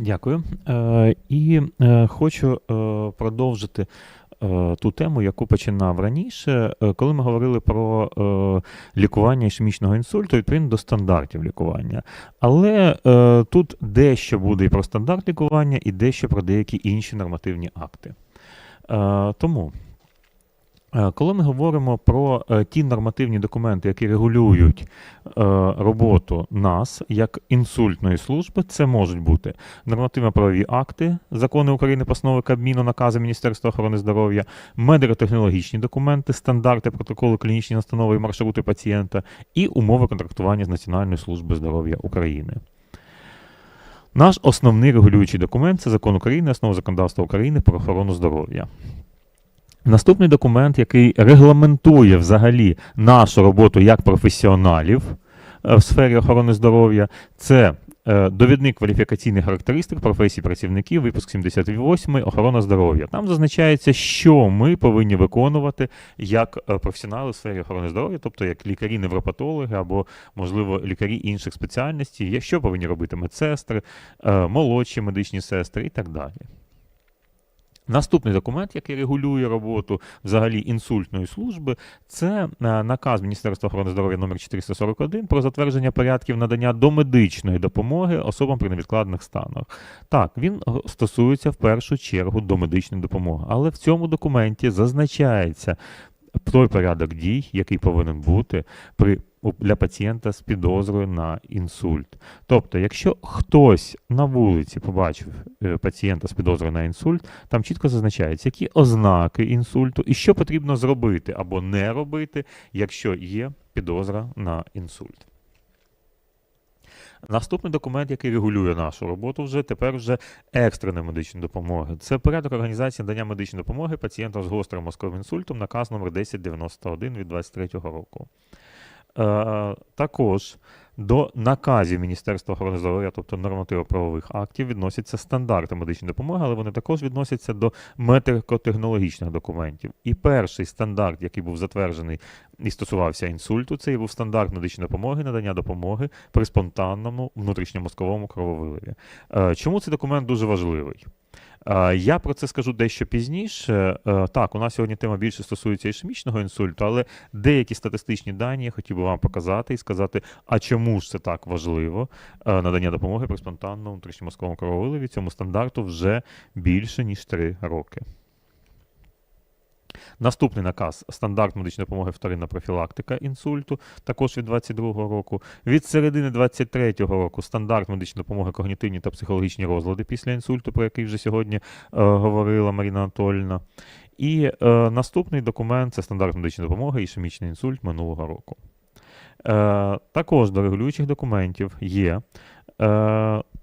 Дякую. Е, І е, хочу е, продовжити е, ту тему, яку починав раніше, е, коли ми говорили про е, лікування ішемічного інсульту відповідно до стандартів лікування. Але е, тут дещо буде і про стандарт лікування, і дещо про деякі інші нормативні акти. Е, Тому. Е, Коли ми говоримо про е, ті нормативні документи, які регулюють е, роботу нас як інсультної служби, це можуть бути нормативно-правові акти, закони України, постанови Кабміну, накази Міністерства охорони здоров'я, медико-технологічні документи, стандарти, протоколи, клінічні настанови і маршрути пацієнта і умови контрактування з Національною службою здоров'я України. Наш основний регулюючий документ це закон України, основа законодавства України про охорону здоров'я. Наступний документ, який регламентує взагалі нашу роботу як професіоналів е, в сфері охорони здоров'я, це е, довідник кваліфікаційних характеристик професій працівників, випуск 78 охорона здоров'я. Там зазначається, що ми повинні виконувати як е, професіонали в сфері охорони здоров'я, тобто як лікарі-невропатологи або, можливо, лікарі інших спеціальностей, що повинні робити медсестри, молодші медичні сестри і так далі. Наступний документ, який регулює роботу взагалі інсультної служби, це е, наказ Міністерства охорони здоров'я номер 441 про затвердження порядків надання домедичної допомоги особам при невідкладних станах. Так, він е, стосується в першу чергу домедичної допомоги, але в цьому документі зазначається той порядок дій, який повинен бути при для пацієнта з підозрою на інсульт. Тобто, якщо хтось на вулиці побачив е, пацієнта з підозрою на інсульт, там чітко зазначається, які ознаки інсульту і що потрібно зробити або не робити, якщо є підозра на інсульт. Наступний документ, який регулює нашу роботу, вже тепер вже екстреної медичної допомоги. Це порядок організації надання медичної допомоги пацієнтам з гострим мозковим інсультом, наказ номер 1091 від 23 року. Е, також до наказів Міністерства охорони здоров'я, тобто нормативно-правових актів, відносяться стандарти медичної допомоги, але вони також відносяться до медико-технологічних документів. І перший стандарт, який був затверджений і стосувався інсульту, це і був стандарт медичної допомоги, надання допомоги при спонтанному внутрішньомозковому крововиливі. Е, Чому цей документ дуже важливий? Е, Я про це скажу дещо пізніше. Е, Так, у нас сьогодні тема більше стосується ішемічного інсульту, але деякі статистичні дані я хотів би вам показати і сказати, а чому ж це так важливо е, надання допомоги при спонтанному внутрішньомозковому крововиливі. Цьому стандарту вже більше ніж 3 роки. Наступний наказ стандарт медичної допомоги вторинна профілактика інсульту, також від 22-го року. Від середини 23-го року стандарт медичної допомоги когнітивні та психологічні розлади після інсульту, про який вже сьогодні е, говорила Маріна Анатольовна. І е, наступний документ це стандарт медичної допомоги ішемічний інсульт минулого року. Е, також до регулюючих документів є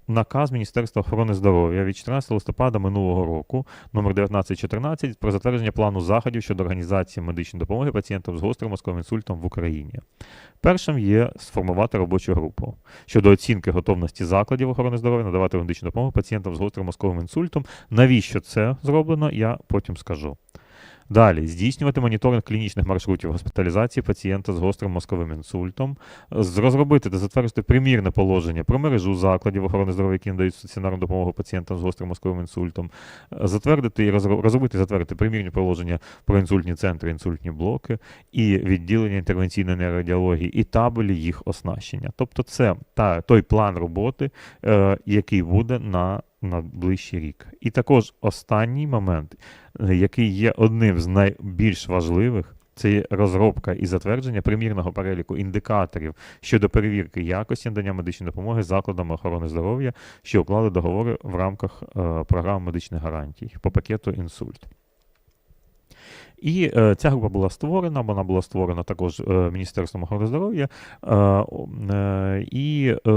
наказ Міністерства охорони здоров'я від 14 листопада минулого року, номер 1914, про затвердження плану заходів щодо організації медичної допомоги пацієнтам з гострим мозковим інсультом в Україні. Першим є сформувати робочу групу щодо оцінки готовності закладів охорони здоров'я надавати медичну допомогу пацієнтам з гострим мозковим інсультом. Навіщо це зроблено, я потім скажу. Далі. Здійснювати моніторинг клінічних маршрутів госпіталізації пацієнта з гострим мозковим інсультом, розробити та затвердити примірне положення про мережу закладів охорони здоров'я, які надають стаціонарну допомогу пацієнтам з гострим мозковим інсультом, затвердити і розро- розробити затвердити примірні положення про інсультні центри, інсультні блоки і відділення інтервенційної нейрорадіології і табелі їх оснащення. Тобто, це та той план роботи, е, який буде на на ближчий рік. І також останній момент, е, який є одним з найбільш важливих, це є розробка і затвердження примірного переліку індикаторів щодо перевірки якості надання медичної допомоги закладами охорони здоров'я, що уклали договори в рамках е, програми медичних гарантій по пакету інсульт. І е, ця група була створена, вона була створена також е, Міністерством охорони здоров'я. Е, е, і е,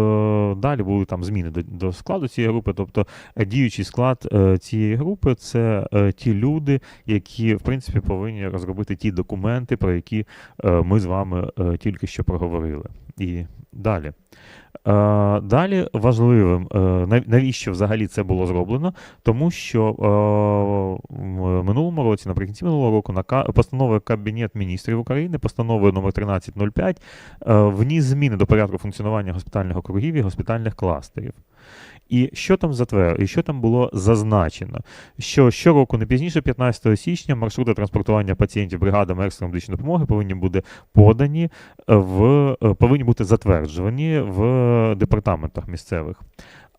далі були там зміни до, до складу цієї групи. Тобто е, діючий склад е, цієї групи це е, ті люди, які в принципі повинні розробити ті документи, про які е, ми з вами е, тільки що проговорили. І далі. Е, Далі важливим, е, навіщо взагалі це було зроблено? Тому що е, в минулому році, наприкінці минулого року, постанови Кабінет міністрів України, постановою номер 1305, е, вніс зміни до порядку функціонування госпітальних округів і госпітальних кластерів. І що там затвер... і що там було зазначено? Що щороку не пізніше 15 січня маршрути транспортування пацієнтів бригадами екстреної медичної допомоги повинні бути подані в е, повинні бути затверджені в департаментах місцевих.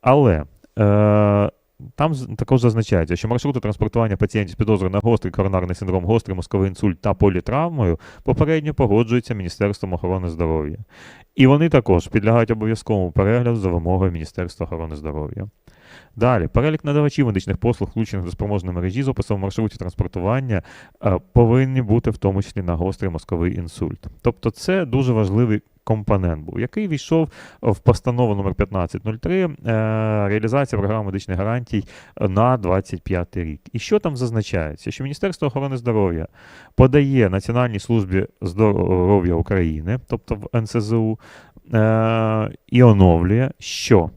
Але е, там також зазначається, що маршрути транспортування пацієнтів з підозрою на гострий коронарний синдром, гострий мозковий інсульт та політравмою попередньо погоджуються Міністерством охорони здоров'я. І вони також підлягають обов'язковому перегляду за вимогою Міністерства охорони здоров'я. Далі, перелік надавачів медичних послуг, включених до спроможної мережі з описом маршрутів транспортування, е, повинні бути в тому числі на гострий мозковий інсульт. Тобто це дуже важливий компонент був, який війшов в постанову номер 1503 е, реалізація програми медичних гарантій на 25 рік. І що там зазначається? Що Міністерство охорони здоров'я подає Національній службі здоров'я України, тобто в НСЗУ, е, і оновлює, що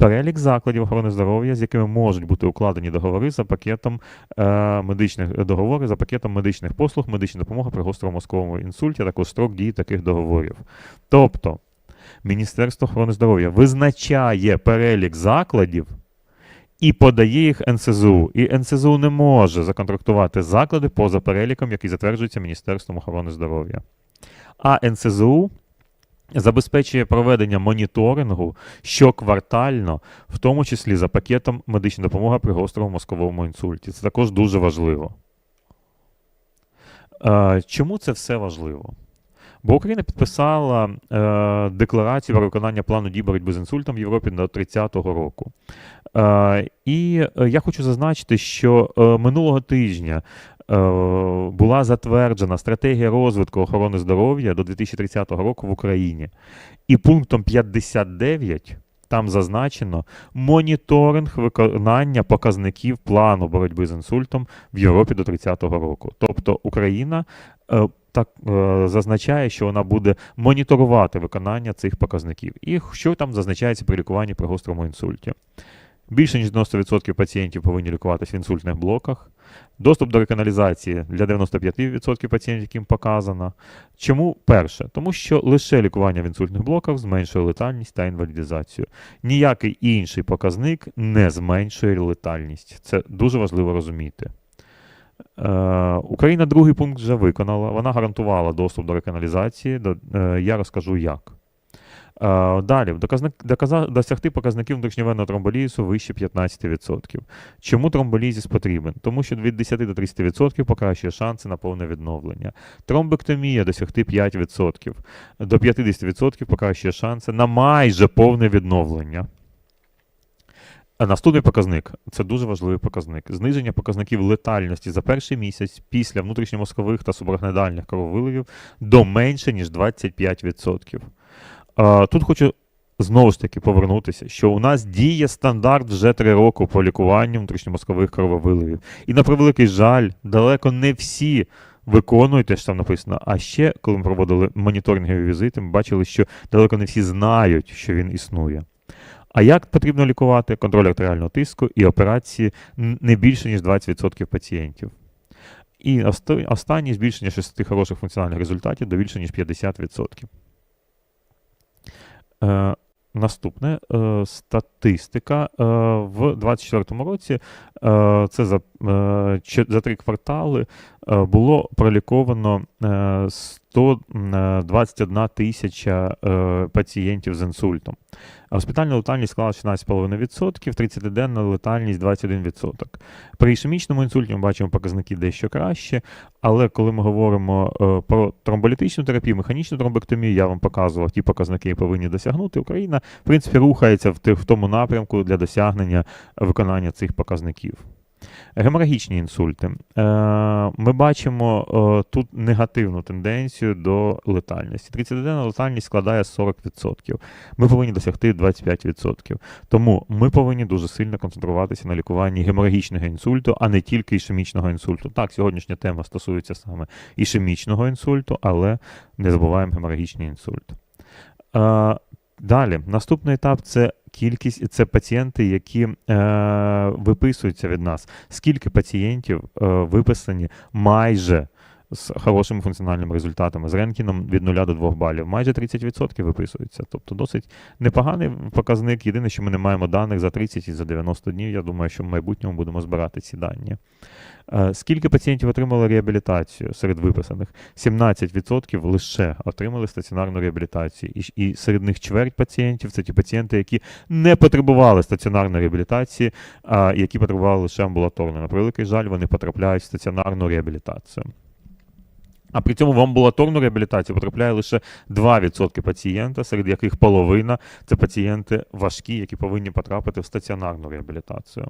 перелік закладів охорони здоров'я, з якими можуть бути укладені договори за пакетом е, медичних договори за пакетом медичних послуг, медична допомога при гострому інсульті, а також строк дії таких договорів. Тобто Міністерство охорони здоров'я визначає перелік закладів. І подає їх НСЗУ. І НСЗУ не може законтрактувати заклади поза переліком, який затверджується Міністерством охорони здоров'я. А НСЗУ забезпечує проведення моніторингу щоквартально, в тому числі за пакетом медична допомога при гострому мозковому інсульті. Це також дуже важливо. Е, Чому це все важливо? Бо Україна підписала е, декларацію про виконання плану дій боротьби з інсультом в Європі до 30-го року. Е, і е, я хочу зазначити, що е, минулого тижня е, була затверджена стратегія розвитку охорони здоров'я до 2030 року в Україні. І пунктом 59 там зазначено моніторинг виконання показників плану боротьби з інсультом в Європі до 30-го року. Тобто Україна так е, зазначає, що вона буде моніторувати виконання цих показників. І що там зазначається при лікуванні при гострому інсульті. Більше ніж 90% пацієнтів повинні лікуватися в інсультних блоках. Доступ до реканалізації для 95% пацієнтів, яким показано. Чому перше? Тому що лише лікування в інсультних блоках зменшує летальність та інвалідизацію. Ніякий інший показник не зменшує летальність. Це дуже важливо розуміти. Е, Україна другий пункт вже виконала. Вона гарантувала доступ до реканалізації. Е, я розкажу як. Е, Далі, досягти показників внутрішньовенного тромболізу вище 15%. Чому тромболізис потрібен? Тому що від 10 до 30% покращує шанси на повне відновлення. Тромбектомія досягти 5%. До 50% покращує шанси на майже повне відновлення. Наступний показник це дуже важливий показник. Зниження показників летальності за перший місяць після внутрішньомозкових та субарахноїдальних крововиливів до менше, ніж 25%. Тут хочу знову ж таки повернутися, що у нас діє стандарт вже 3 роки по лікуванню внутрішньомозкових крововиливів. І на превеликий жаль, далеко не всі виконують те, що там написано. А ще, коли ми проводили моніторингові візити, ми бачили, що далеко не всі знають, що він існує. А як потрібно лікувати? Контроль артеріального тиску і операції не більше, ніж 20% пацієнтів. І оста- останнє збільшення 6 хороших функціональних результатів до більше, ніж 50%. Е, наступне е, статистика. Е, в 2024 році е, це за, е, за три квартали е, було проліковано е, 121 тисяча е, пацієнтів з інсультом. Госпітальна летальність склала 16,5%, 30-денна летальність 21%. При ішемічному інсульті ми бачимо показники дещо краще, але коли ми говоримо е, про тромболітичну терапію, механічну тромбектомію, я вам показував ті показники, які повинні досягнути. Україна, в принципі, рухається в тому напрямку для досягнення виконання цих показників. Геморагічні інсульти. Е, Ми бачимо е, тут негативну тенденцію до летальності. 30-денна летальність складає 40%. Ми повинні досягти 25%. Тому ми повинні дуже сильно концентруватися на лікуванні геморагічного інсульту, а не тільки ішемічного інсульту. Так, сьогоднішня тема стосується саме ішемічного інсульту, але не забуваємо геморагічний інсульт. Е, Далі, наступний етап це кількість, це пацієнти, які е, виписуються від нас. Скільки пацієнтів е, виписані майже з хорошими функціональними результатами, з ренкіном від 0 до 2 балів. Майже 30% виписується. Тобто досить непоганий показник. Єдине, що ми не маємо даних за 30 і за 90 днів. Я думаю, що в майбутньому будемо збирати ці дані. Е, Скільки пацієнтів отримали реабілітацію серед виписаних? 17% лише отримали стаціонарну реабілітацію. І, серед них чверть пацієнтів це ті пацієнти, які не потребували стаціонарної реабілітації, а які потребували лише амбулаторної. На превеликий жаль, вони потрапляють в стаціонарну реабілітацію. А при цьому в амбулаторну реабілітацію потрапляє лише 2% пацієнта, серед яких половина це пацієнти важкі, які повинні потрапити в стаціонарну реабілітацію.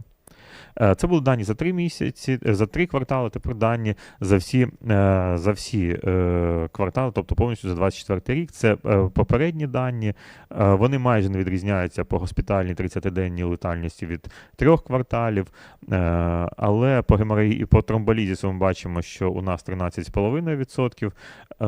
Е, Це були дані за три місяці, е, за три квартали, тепер дані за всі, е, за всі квартали, тобто повністю за 24 рік. Це попередні дані. Вони майже не відрізняються по госпітальній 30-денній летальності від трьох кварталів. Але по геморагії і по тромболізісу ми бачимо, що у нас 13,5%. Е,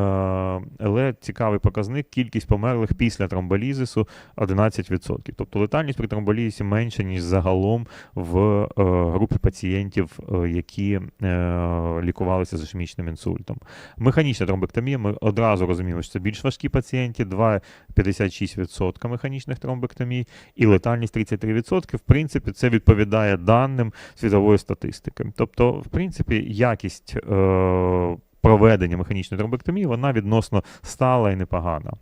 Але цікавий показник кількість померлих після тромболізису 11%. Тобто летальність при тромболізисі менша, ніж загалом в групі пацієнтів, е, які е, лікувалися з ішемічним інсультом. Механічна тромбектомія, ми одразу розуміємо, що це більш важкі пацієнти, 2,56% механічних тромбектомій і летальність 33%. В принципі, це відповідає даним світової статистики. Тобто, в принципі, якість е, проведення механічної тромбектомії вона відносно стала і непогана.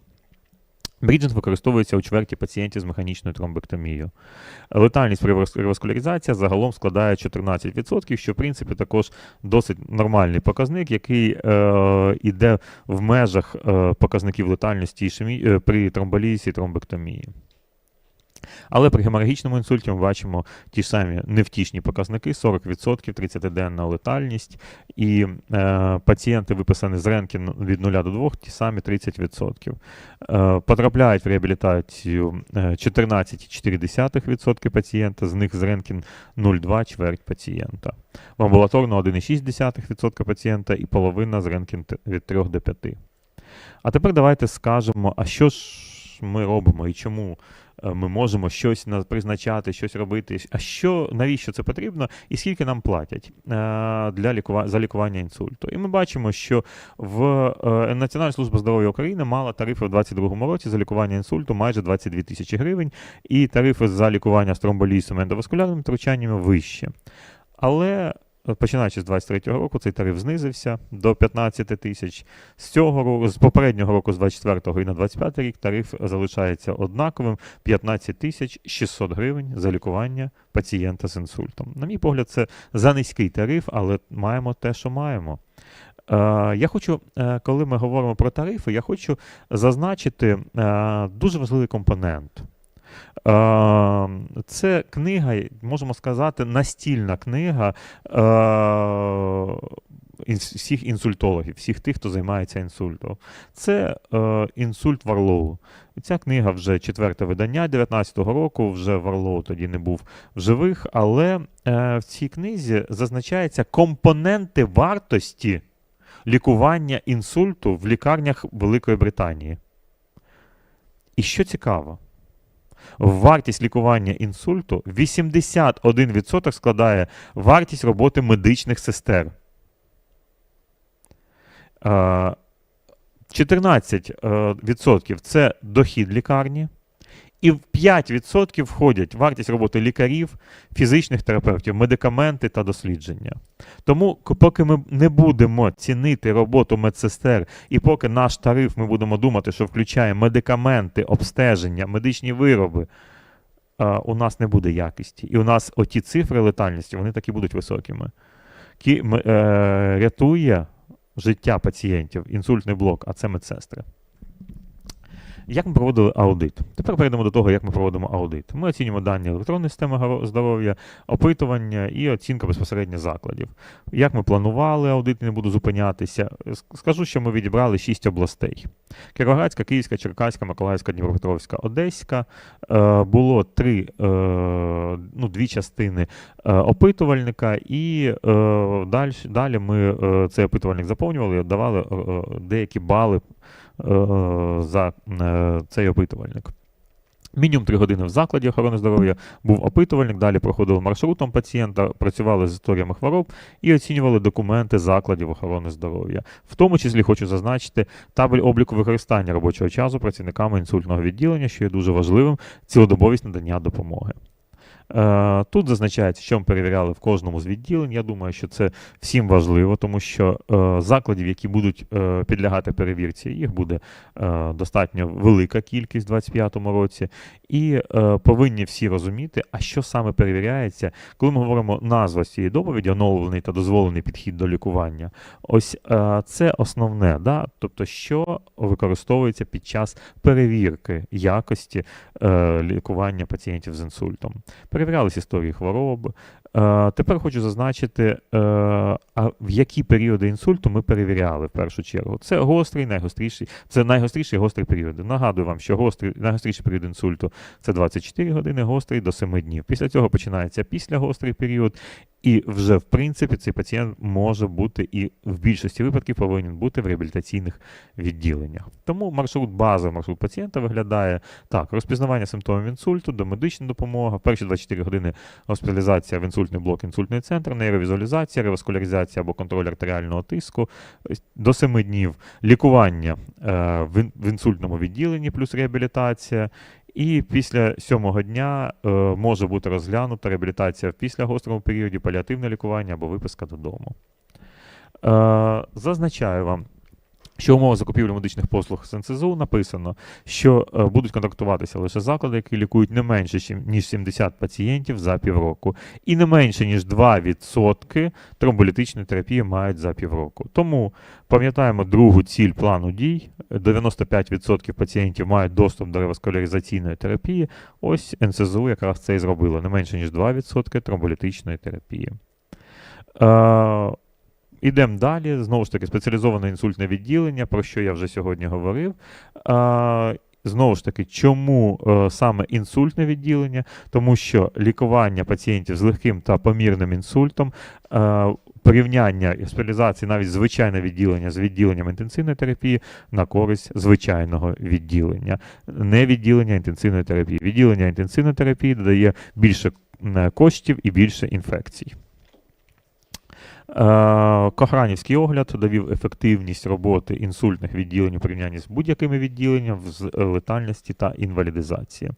Бріджент використовується у чверті пацієнтів з механічною тромбектомією. Летальність при реваскуляризації загалом складає 14%, що в принципі також досить нормальний показник, який е, іде в межах е, показників летальності е, при тромболізі і тромбектомії. Але при геморрагічному інсульті ми бачимо ті ж самі невтішні показники: 40%, 30-денна летальність, і е, пацієнти, виписані з рентген від 0 до 2, ті самі 30%. Е, потрапляють в реабілітацію е, 14,4% пацієнта, з них з рентген 0,2 чверть пацієнта. В амбулаторно 1,6% пацієнта і половина з рентген т- від 3 до 5. А тепер давайте скажемо, а що ж ми робимо і чому е, ми можемо щось на- призначати, щось робити, а що, навіщо це потрібно, і скільки нам платять е, для лікува... за лікування інсульту. І ми бачимо, що в е, Національна служба здоров'я України мала тарифи в 2022 році за лікування інсульту майже 22 тисячі гривень, і тарифи за лікування з тромболізом і ендоваскулярними втручаннями вище. Але е, починаючи з 23 року, цей тариф знизився до 15 тисяч. З цього року, з попереднього року, з 24 і на 25 рік, тариф залишається однаковим 15 тисяч 600 гривень за лікування пацієнта з інсультом. На мій погляд, це за низький тариф, але маємо те, що маємо. Е, я хочу, е, коли ми говоримо про тарифи, я хочу зазначити е, дуже важливий компонент. Е, Це книга, можемо сказати, настільна книга е, всіх інсультологів, всіх тих, хто займається інсультом. Це е, інсульт Варлоу. Ця книга вже четверте видання 19-го року. Вже Варлоу тоді не був в живих, але в цій книзі зазначаються компоненти вартості лікування інсульту в лікарнях Великої Британії. І що цікаво, вартість лікування інсульту 81% складає вартість роботи медичних сестер. Е, 14% це дохід лікарні, і в 5% входять вартість роботи лікарів, фізичних терапевтів, медикаменти та дослідження. Тому, поки ми не будемо цінити роботу медсестер, і поки наш тариф ми будемо думати, що включає медикаменти, обстеження, медичні вироби, у нас не буде якості. І у нас оті цифри летальності, вони такі будуть високими. Кі, е, рятує життя пацієнтів, інсультний блок, а це медсестри. Як ми проводили аудит? Тепер перейдемо до того, як ми проводимо аудит. Ми оцінюємо дані електронної системи здоров'я, опитування і оцінка безпосередньо закладів. Як ми планували аудит, не буду зупинятися. Скажу, що ми відібрали шість областей: Кіровоградська, Київська, Черкаська, Миколаївська, Дніпропетровська, Одеська. Е, було три, е, ну, дві частини е, опитувальника, і далі, ми цей опитувальник заповнювали і давали е, деякі бали за е, цей опитувальник. Мінімум 3 години в закладі охорони здоров'я був опитувальник, далі проходили маршрутом пацієнта, працювали з історіями хвороб і оцінювали документи закладів охорони здоров'я. В тому числі хочу зазначити табель обліку використання робочого часу працівниками інсультного відділення, що є дуже важливим, цілодобовість надання допомоги. Е, Тут зазначається, що ми перевіряли в кожному з відділень. Я думаю, що це всім важливо, тому що е, закладів, які будуть е, підлягати перевірці, їх буде достатньо велика кількість у 2025 році. І повинні всі розуміти, а що саме перевіряється, коли ми говоримо назва цієї доповіді, оновлений та дозволений підхід до лікування. Ось це основне, да? тобто, що використовується під час перевірки якості лікування пацієнтів з інсультом. Перевірялись історії хвороб. Е, тепер хочу зазначити, е, а в які періоди інсульту ми перевіряли в першу чергу. Це гострий, найгостріший, це найгостріші гострі періоди. Нагадую вам, що гострий, найгостріший період інсульту це 24 години, гострий до 7 днів. Після цього починається післягострий період, і вже в принципі цей пацієнт може бути і в більшості випадків повинен бути в реабілітаційних відділеннях. Тому маршрут базовий маршрут пацієнта виглядає так: розпізнавання симптомів інсульту, домедична допомога, перші 24 години госпіталізація в інсультний блок, інсультний центр, нейровізуалізація, реваскуляризація або контроль артеріального тиску. До 7 днів лікування е, в інсультному відділенні плюс реабілітація. І після сьомого дня е, може бути розглянута реабілітація в післягострому періоді, паліативне лікування або виписка додому. Е, зазначаю вам, що умови закупівлі медичних послуг з НСЗУ написано, що е, будуть контрактуватися лише заклади, які лікують не менше, ніж 70 пацієнтів за півроку, і не менше, ніж 2% тромболітичної терапії мають за півроку. Тому пам'ятаємо другу ціль плану дій: 95% пацієнтів мають доступ до реваскуляризаційної терапії. Ось НСЗУ якраз це і зробило, не менше, ніж 2% тромболітичної терапії. Ідемо далі. Знову ж таки, спеціалізоване інсультне відділення, про що я вже сьогодні говорив. А, знову ж таки, чому е, саме інсультне відділення? Тому що лікування пацієнтів з легким та помірним інсультом. е, Порівняння і госпіталізації навіть звичайне відділення з відділенням інтенсивної терапії на користь звичайного відділення, не відділення інтенсивної терапії. Відділення інтенсивної терапії додає більше коштів і більше інфекцій. Е, Кохранівський огляд довів ефективність роботи інсультних відділень у порівнянні з будь-якими відділеннями з е, летальності та інвалідизації.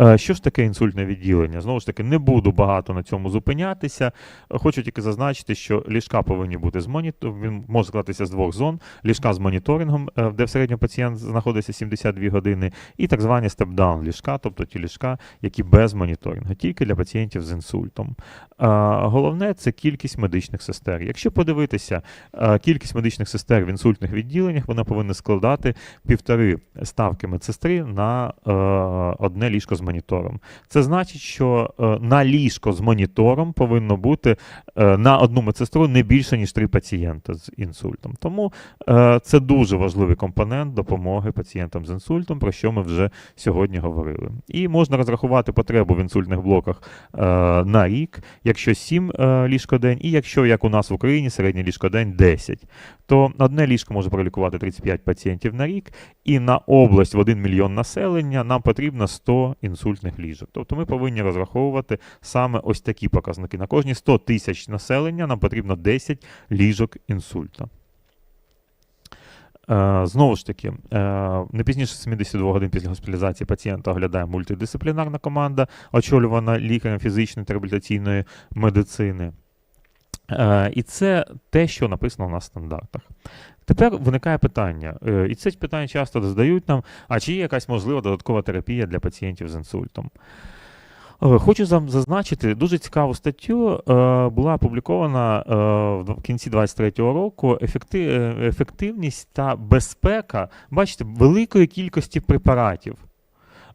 Е, Що ж таке інсультне відділення? Знову ж таки, не буду багато на цьому зупинятися. Хочу тільки зазначити, що ліжка повинні бути з моніторингом. Він може складатися з двох зон: ліжка з моніторингом, де в середньому пацієнт знаходиться 72 години, і так звані степ-даун ліжка, тобто ті ліжка, які без моніторингу, тільки для пацієнтів з інсультом. Головне це кількість медичних сестер. Якщо подивитися, е, кількість медичних сестер в інсультних відділеннях вона повинна складати півтори ставки медсестри на е, одне ліжко з монітором. Це значить, що е, на ліжко з монітором повинно бути на одну медсестру не більше ніж три пацієнти з інсультом. Тому це дуже важливий компонент допомоги пацієнтам з інсультом, про що ми вже сьогодні говорили. І можна розрахувати потребу в інсультних блоках на рік, якщо 7 е, ліжкодень, і якщо, як у нас в Україні, середній ліжкодень 10, то одне ліжко може пролікувати 35 пацієнтів на рік, і на область в 1 мільйон населення нам потрібно 100 інсультних ліжок. Тобто ми повинні розраховувати саме ось такі показники. На кожні 100 тисяч населення нам потрібно 10 ліжок інсульта. Е, Знову ж таки, е, не пізніше 72 годин після госпіталізації пацієнта оглядає мультидисциплінарна команда, очолювана лікарем фізичної та реабілітаційної медицини. Е, І це те, що написано на стандартах. Тепер виникає питання, е, і це питання часто задають нам: а чи є якась можлива додаткова терапія для пацієнтів з інсультом? Е, Хочу зазначити дуже цікаву статтю. Була опублікована в кінці 23-го року ефективність та безпека, бачите, великої кількості препаратів.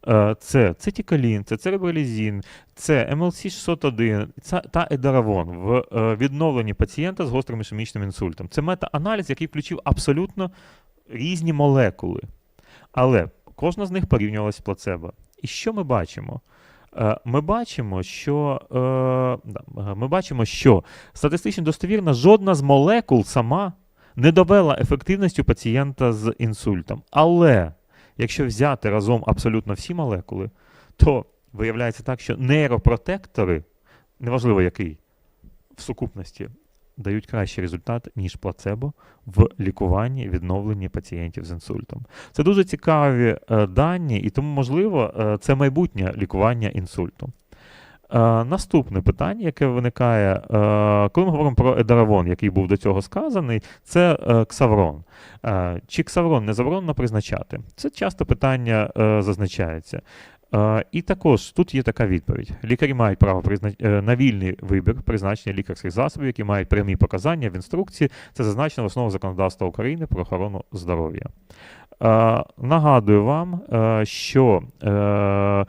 Е, Це цитікалін, це церебролізін, це МЛС-601 та едаравон в е, відновленні пацієнта з гострим ішемічним інсультом. Це мета-аналіз, який включив абсолютно різні молекули. Але кожна з них порівнювалася плацебо. І що ми бачимо? Е, Ми бачимо, що, ми бачимо, що статистично достовірно жодна з молекул сама не довела ефективність у пацієнта з інсультом. Але Якщо взяти разом абсолютно всі молекули, то виявляється так, що нейропротектори, неважливо який, в сукупності дають кращий результат, ніж плацебо в лікуванні відновленні пацієнтів з інсультом. Це дуже цікаві е, дані, і тому, можливо, е, це майбутнє лікування інсульту. Е, наступне питання, яке виникає, е, коли ми говоримо про едаравон, який був до цього сказаний, це е, ксаврон. Е, чи ксаврон не заборонено призначати? Це часто питання е, зазначається. Е, і також тут є така відповідь: лікарі мають право призна... е, на вільний вибір призначення лікарських засобів, які мають прямі показання в інструкції. Це зазначено в основах законодавства України про охорону здоров'я. Е, Нагадую вам, е, що е,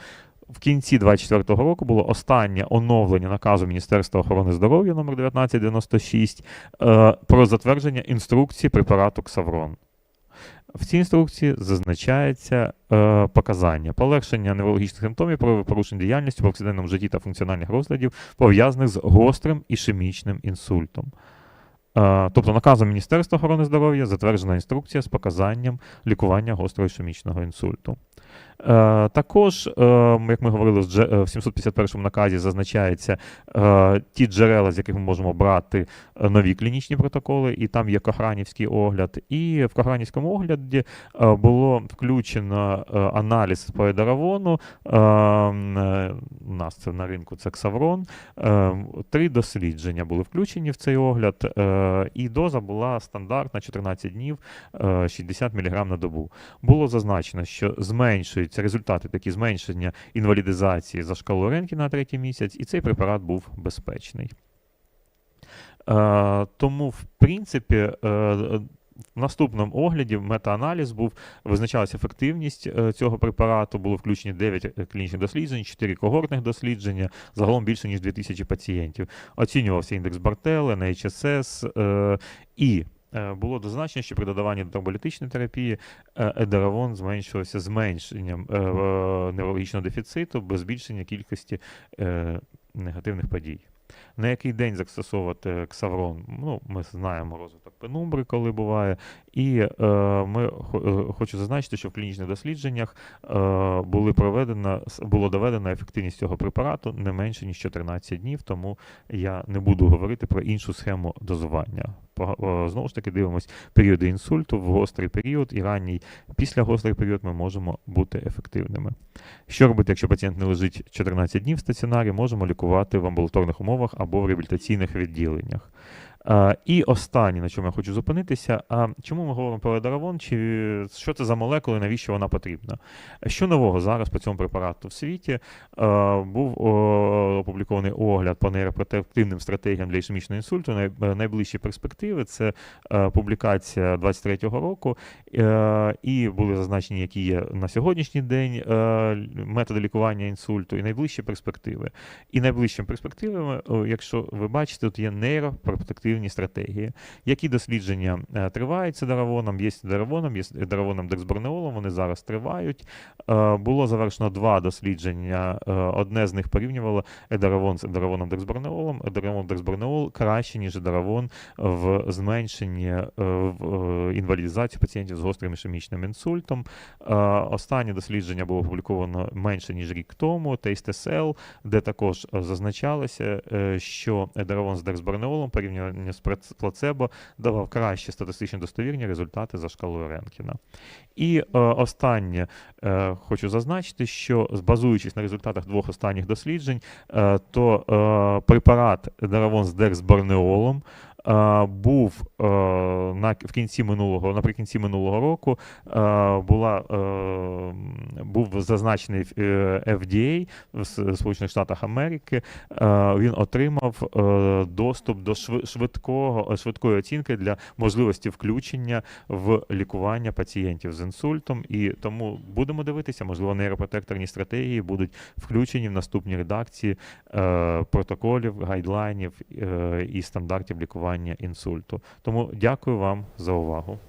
в кінці 2024 року було останнє оновлення наказу Міністерства охорони здоров'я номер 1996 е, про затвердження інструкції препарату Ксаврон. В цій інструкції зазначається е, показання полегшення неврологічних симптомів про порушення діяльності в повсякденному житті та функціональних розладів, пов'язаних з гострим ішемічним інсультом. Е, тобто наказом Міністерства охорони здоров'я затверджена інструкція з показанням лікування гострого ішемічного інсульту. Е, також, е, як ми говорили, в 751 наказі зазначається ті джерела, з яких ми можемо брати нові клінічні протоколи, і там є Кохранівський огляд. І в Кохранівському огляді було включено аналіз по едаравону. М, е, у нас це на ринку це Ксаврон. Три дослідження були включені в цей огляд, і доза була стандартна 14 днів е, 60 мг на добу. Було зазначено, що зменшуються результати такі зменшення інвалідизації за шкалу Ренкіна на третій місяць, і цей препарат був безпечний. Е, тому, в принципі, е, в наступному огляді метааналіз був, визначалася ефективність е, цього препарату, було включені 9 клінічних досліджень, 4 когортних дослідження, загалом більше ніж 2000 пацієнтів. Оцінювався індекс Бартелла, NHSS е, і е, було дозначено, що при додаванні до тромболітичної терапії е, едаравон зменшувався зменшенням е, е, неврологічного дефіциту без збільшення кількості е, негативних подій. На який день застосовувати ксаврон? Ну, ми знаємо розвиток пенумбри, коли буває. І е, ми е, хочу зазначити, що в клінічних дослідженнях е, були проведено, було доведена ефективність цього препарату не менше ніж 14 днів, тому я не буду говорити про іншу схему дозування. Е, Знову ж таки, дивимось періоди інсульту в гострий період і ранній після гострий період ми можемо бути ефективними. Що робити, якщо пацієнт не лежить 14 днів в стаціонарі, можемо лікувати в амбулаторних умовах або в реабілітаційних відділеннях. І останнє, на чому я хочу зупинитися, а чому ми говоримо про едаравон, чи що це за молекула, навіщо вона потрібна? Що нового зараз по цьому препарату в світі? Був опублікований огляд по нейропротективним стратегіям для ішемічного інсульту. Е, найближчі перспективи це е, публікація 23-го року, е, і були зазначені, які є на сьогоднішній день методи лікування інсульту, і найближчі перспективи. І найближчими перспективами, якщо ви бачите, тут є нейропротективні стратегії. Які дослідження е, тривають з даравоном? Є даравоном, є даравоном дексборнеолом, вони зараз тривають. Е, Було завершено два дослідження. Е, Одне з них порівнювало едаравон з едаравоном дексборнеолом. Едаравон дексборнеол краще, ніж едаравон в зменшенні в інвалідизації пацієнтів з гострим ішемічним інсультом. Останнє дослідження було опубліковано менше ніж рік тому. TasteSL, де також зазначалося, що едаравон з дексборнеолом порівняно з плацебо давав кращі статистично достовірні результати за шкалою Ренкіна. І е, останнє е, хочу зазначити, що базуючись на результатах двох останніх досліджень, е, то е, препарат Даравон з дексборнеолом був е, на в кінці минулого, наприкінці минулого року е, була е, був зазначений е, FDA в Сполучених Штатах Америки. Е, Він отримав е, доступ до швидкого швидкої оцінки для можливості включення в лікування пацієнтів з інсультом. І тому будемо дивитися, можливо, нейропротекторні стратегії будуть включені в наступні редакції е, протоколів, гайдлайнів е, і стандартів лікування інсульту. Тому дякую вам за увагу.